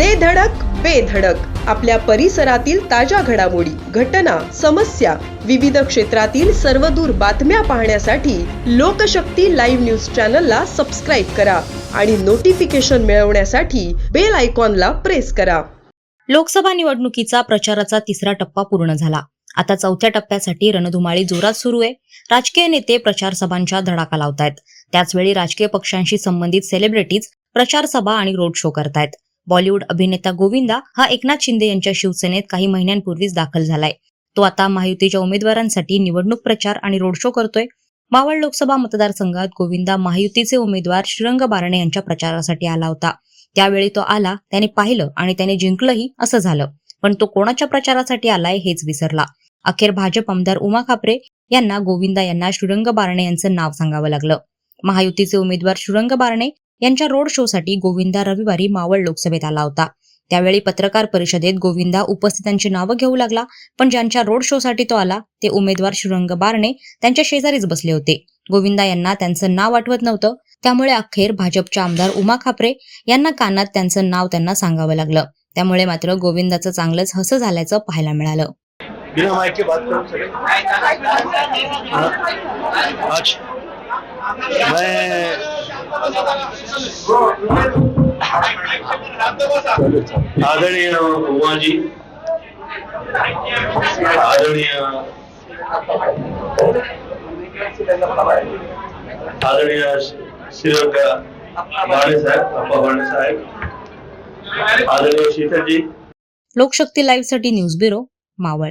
दे धडक बेधडक आपल्या परिसरातील ताज्या घडामोडी घटना समस्या विविध क्षेत्रातील सर्वदूर बातम्या पाहण्यासाठी लोकशक्ती लाईव्ह न्यूज चॅनलला सबस्क्राईब करा आणि नोटिफिकेशन मिळवण्यासाठी बेल आयकॉनला प्रेस करा. लोकसभा निवडणुकीचा प्रचाराचा तिसरा टप्पा पूर्ण झाला. आता चौथ्या टप्प्यासाठी रणधुमाळी जोरात सुरू आहे. राजकीय नेते प्रचार सभांच्या धडाका लावतायत. त्याचवेळी राजकीय पक्षांशी संबंधित सेलिब्रिटीज प्रचार सभा आणि रोड शो करतायत. बॉलिवूड अभिनेता गोविंदा हा एकनाथ शिंदे यांच्या शिवसेनेत काही महिन्यांपूर्वीच दाखल झालाय. तो आता महायुतीच्या उमेदवारांसाठी निवडणूक प्रचार आणि रोड शो करतोय. मावळ लोकसभा मतदारसंघात गोविंदा महायुतीचे उमेदवार श्रीरंग बारणे यांच्या प्रचारासाठी आला होता. त्यावेळी तो आला त्याने पाहिलं आणि त्याने जिंकलंही असं झालं. पण तो कोणाच्या प्रचारासाठी आलाय हेच विसरला. अखेर भाजप आमदार उमा खापरे यांना गोविंदा यांना श्रीरंग बारणे यांचं नाव सांगावं लागलं. महायुतीचे उमेदवार श्रीरंग बारणे यांच्या रोड शोसाठी गोविंदा रविवारी मावळ लोकसभेत आला होता. त्यावेळी पत्रकार परिषदेत गोविंदा उपस्थितांची नावं घेऊ लागला पण ज्यांच्या रोड शोसाठी तो आला ते उमेदवार श्रीरंग बारणे त्यांच्या शेजारीच बसले होते. गोविंदा यांना त्यांचं नाव आठवत नव्हतं. त्यामुळे अखेर भाजपच्या आमदार उमा खापरे यांना कानात त्यांचं नाव त्यांना सांगावं लागलं. त्यामुळे मात्र गोविंदाचं चांगलंच हसं झाल्याचं पाहायला मिळालं. बिना माइक के बात करो चले आज. मैं आदरणीय उमाजी आदरणीय आदरणीय श्रीरंग बाणे साहेब। आदरणीय शीतलजी। लोकशक्ती लाईव्ह साठी न्यूज़ ब्युरो मावळ